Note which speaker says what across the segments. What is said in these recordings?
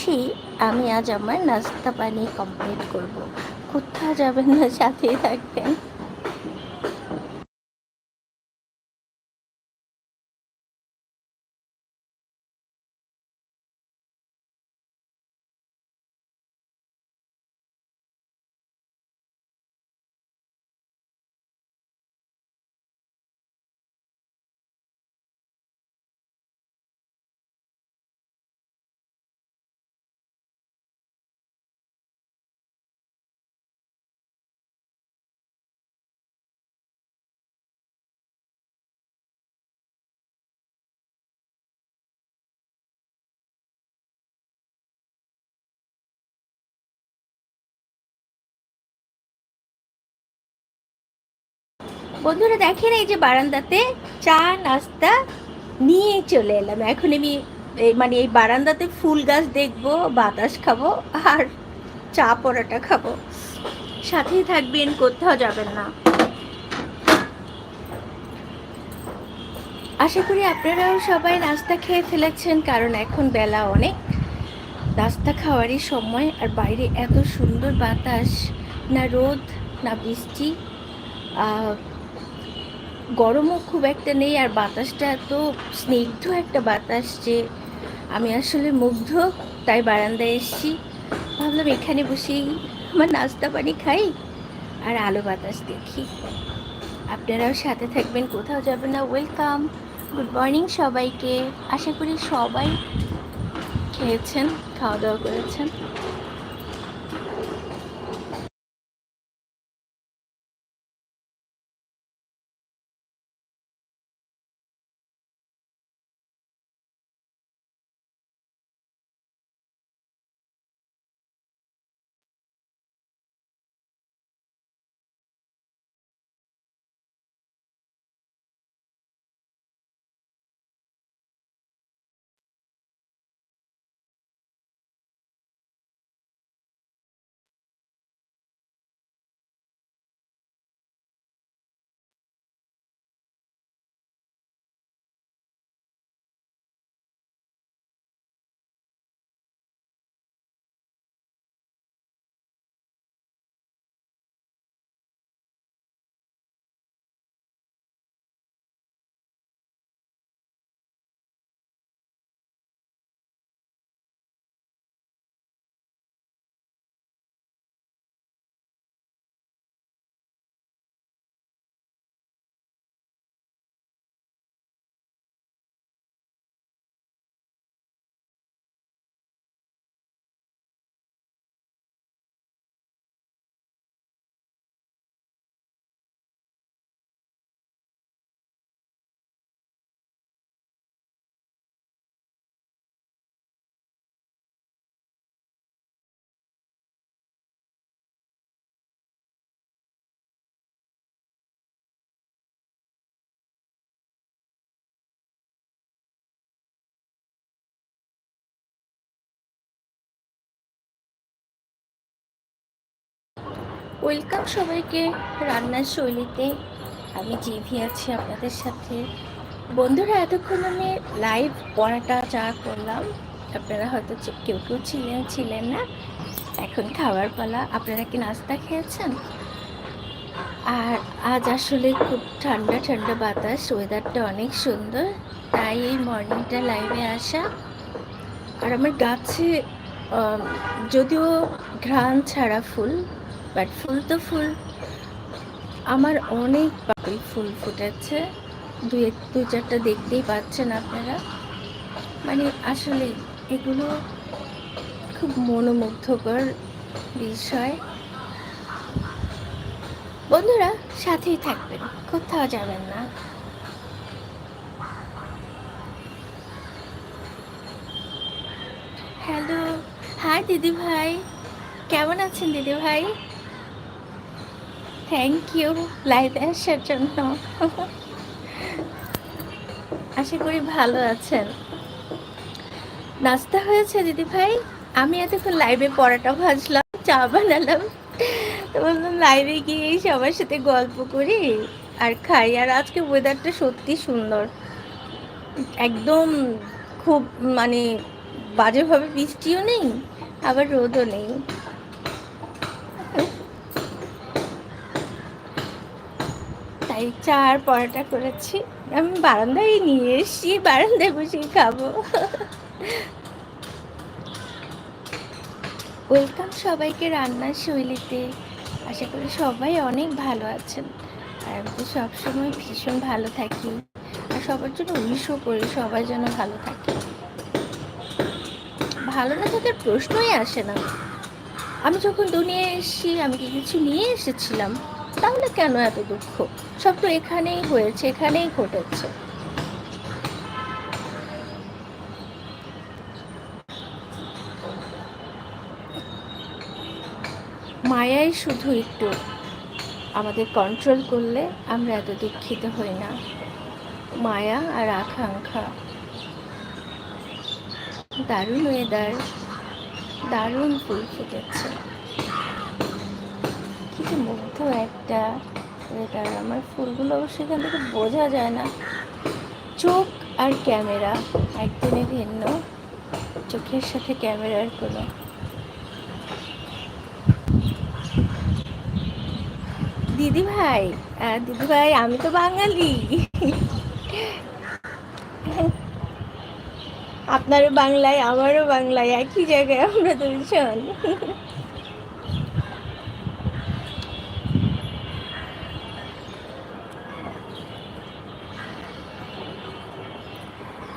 Speaker 1: বসেই আমি আজ আমার নাস্তা পানি কমপ্লিট করব। কোথাও যাবেন না সাথেই থাকবেন। বন্ধুরা দেখেন এই যে বারান্দাতে চা, নাস্তা নিয়ে চলে এলাম। এখন আমি মানে এই বারান্দাতে ফুল গাছ দেখব, বাতাস খাব আর চা পরোটা খাব। সাথেই থাকবেন, কোথাও যাবেন না। আশা করি আপনারাও সবাই নাস্তা খেয়ে ফেলেছেন, কারণ এখন বেলা অনেক। নাস্তা খাওয়ারই সময়, আর বাইরে এত সুন্দর বাতাস, না রোদ, না বৃষ্টি গরমও খুব একটা নেই আর বাতাসটা এত স্নিগ্ধ একটা বাতাস যে আমি আসলে মুগ্ধ। তাই বারান্দায় এসেছি। ভাবলাম এখানে বসেই আমার নাস্তা পানি খাই আর আলো বাতাস দেখি। আপনারাও সাথে থাকবেন, কোথাও যাবেন না। ওয়েলকাম গুড মর্নিং সবাইকে। আশা করি সবাই খেয়েছেন খাওয়া দাওয়া করেছেন। ওয়েলকাম সবাইকে রান্নার শৈলীতে। আমি জিভি আছি আপনাদের সাথে। বন্ধুরা, এতক্ষণ আমি লাইভ পড়াটা চা করলাম, আপনারা হয়তো কেউ কেউ ছিলেন ছিলেন না। এখন খাবার পালা। আপনারা কি নাস্তা খেয়েছেন? আর আজ আসলে খুব ঠান্ডা ঠান্ডা বাতাস। ওয়েদারটা অনেক সুন্দর, তাই এই মর্নিংটা লাইভে আসা। আর আমার গাছে যদিও ঘ্রাণ ছাড়া ফুল বাট ফুল তো ফুল। আমার অনেক পাপড়ি ফুল ফুটেছে। দুই দু চারটা দেখতেই পাচ্ছেন আপনারা। মানে আসলে এগুলো খুব মনোমুগ্ধকর বিষয়। বন্ধুরা, সাথেই থাকবেন, কোথাও যাবেন না। হ্যালো, হাই দিদি ভাই কেমন আছেন দিদি ভাই থ্যাংক ইউ লাইভে আসার জন্য। আশা করি ভালো আছেন। নাস্তা হয়েছে দিদি ভাই। আমি এতক্ষণ লাইভে পড়াটা ভাজলাম, চা বানালাম। তো বললাম লাইভে গিয়ে সবার সাথে গল্প করি আর খাই। আর আজকে ওয়েদারটা সত্যি সুন্দর। একদম খুব মানে বাজেভাবে বৃষ্টিও নেই, আবার রোদও নেই। তাই চা আর পরোটা করেছি। আমি বারান্দায় নিয়ে এসছি, বারান্দায় বসে খাব। ওয়েলকাম সবাইকে রান্নার শৈলীতে। আশা করি সবাই অনেক ভালো আছেন। আর আমি তো সবসময় ভীষণ ভালো থাকি। আর সবার জন্য উইশও করি সবাই যেন ভালো থাকে। ভালো না থাকার প্রশ্নই আসে না। আমি যখন দুনিয়ায় এসেছি, আমি কি কিছু নিয়ে এসেছিলাম? তাহলে কেন এত দুঃখ? সব তো এখানেই হয়েছে, এখানেই ঘটেছে। মায়াই শুধু একটু আমাদের কন্ট্রোল করলে আমরা এত দুঃখিত হই না। মায়া আর আকাঙ্ক্ষা। দারুণ ওয়েদার দারুণ ফুল ফুটেছে। কি মুগ্ধ একটা ওয়েদার আমার ফুলগুলো অবশ্যই এখান থেকে বোঝা যায় না। চোখ আর ক্যামেরা একদমই ভিন্ন। চোখের সাথে ক্যামেরার কোনো দিদি ভাই দিদি ভাই, আমি তো বাঙালি। আপনারও বাংলায়, আমারও বাংলায়, একই জায়গায় আমরা দুজন।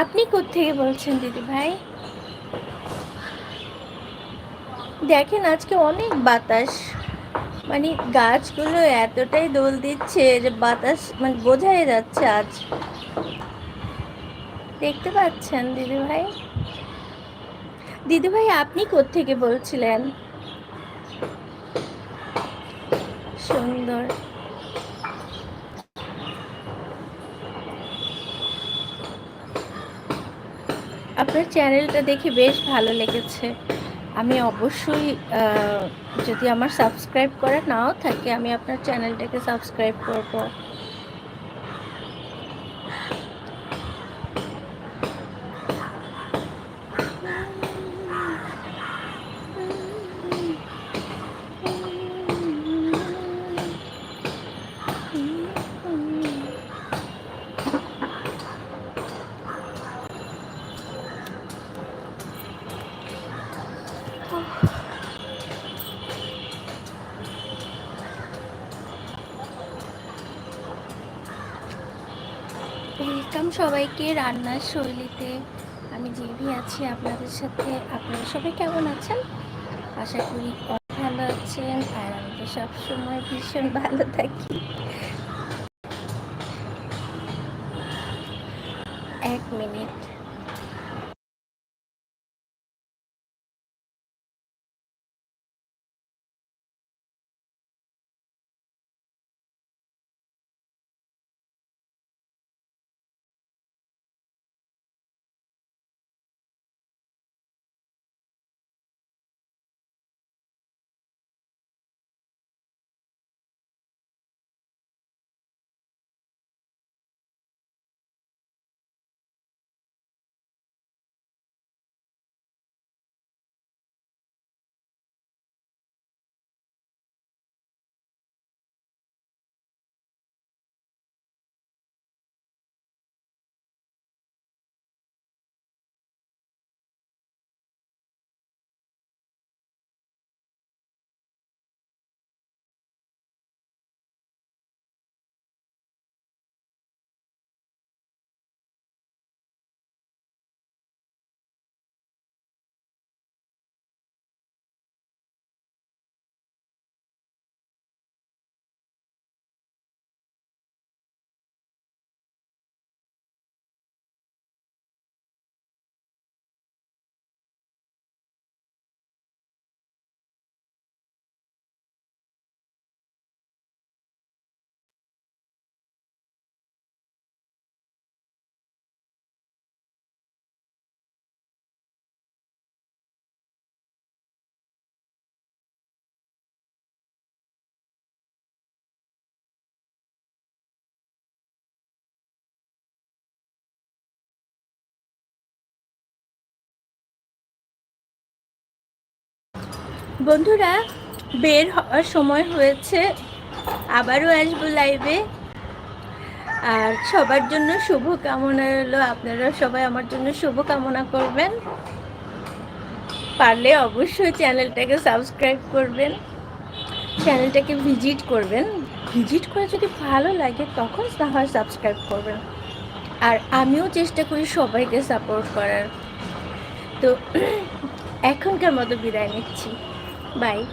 Speaker 1: আপনি কোথেকে বলছেন, দিদি ভাই? দেখেন, আজকে অনেক বাতাস। মানে গাছগুলো এতটাই দোল দিচ্ছে যে বাতাস মানে বোঝাই যাচ্ছে আজ। দেখতে পাচ্ছেন, দিদি ভাই? দিদি ভাই, আপনি কোত্থেকে বলছিলেন? সুন্দর। আপনার চ্যানেলটা দেখে বেশ ভালো লেগেছে। আমি অবশ্যই যদি আমার সাবস্ক্রাইব করা নাও থাকে, আমি আপনার চ্যানেলটাকে সাবস্ক্রাইব করব। ওয়েলকাম সবাইকে রান্নার শৈলীতে। আমি জিভি আছি আপনাদের সাথে। আপনারা সবাই কেমন আছেন? আশা করি ভালো আছেন আর আমি তো সবসময় ভীষণ ভালো থাকি। এক মিনিট। বন্ধুরা, বের হওয়ার সময় হয়েছে। আবারও আসব লাইভে আর সবার জন্য শুভ কামনা রইল। আপনারা সবাই আমার জন্য শুভ কামনা করবেন। পারলে অবশ্যই চ্যানেলটাকে সাবস্ক্রাইব করবেন। চ্যানেলটাকে ভিজিট করবেন। ভিজিট করে যদি ভালো লাগে, তখন না হয় সাবস্ক্রাইব করবেন। আর আমিও চেষ্টা করি সবাইকে সাপোর্ট করার। তো, এখনকার মতো বিদায় নিচ্ছি। Bye.